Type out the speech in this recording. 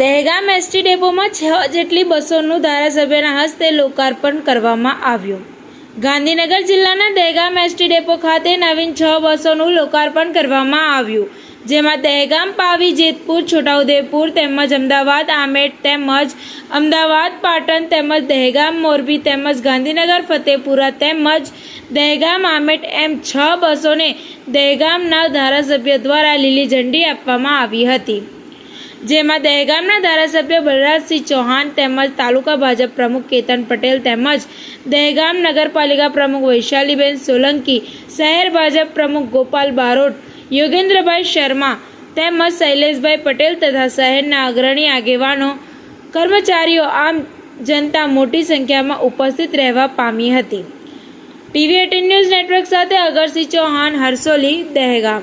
Dehgam ST ડેપોમાં છ જેટલી બસોનું ધારાસભ્યના હસ્તે લોકાર્પણ કરવામાં આવ્યું. ગાંધીનગર જિલ્લાના દહેગામ એસટી ડેપો ખાતે નવીન છ બસોનું લોકાર્પણ કરવામાં આવ્યું. જેમાં દહેગામ, પાવી, જેતપુર, છોટાઉદેપુર તેમજ અમદાવાદ આમેટ તેમજ અમદાવાદ, પાટણ તેમજ દહેગામ, મોરબી તેમજ ગાંધીનગર, ફતેપુરા તેમજ દહેગામ આમેટ એમ છ બસોને દહેગામના ધારાસભ્ય દ્વારા લીલી ઝંડી આપવામાં આવી હતી. જેમાં દહેગામના ધારાસભ્ય બલરાજસિંહ ચૌહાણ તેમજ તાલુકા ભાજપ પ્રમુખ કેતન પટેલ તેમજ દહેગામ નગરપાલિકા પ્રમુખ વૈશાલીબેન સોલંકી, શહેર ભાજપ પ્રમુખ ગોપાલ બારોટ યોગેન્દ્રભાઈ શર્મા તેમજ શૈલેષભાઈ પટેલ તથા શહેરના અગ્રણી આગેવાનો, કર્મચારીઓ આમ જનતા મોટી સંખ્યામાં ઉપસ્થિત રહેવા પામી હતી. ટીવી એટીન ન્યૂઝ નેટવર્ક સાથે અગરસિંહ ચૌહાણ હરસોલી દહેગામ.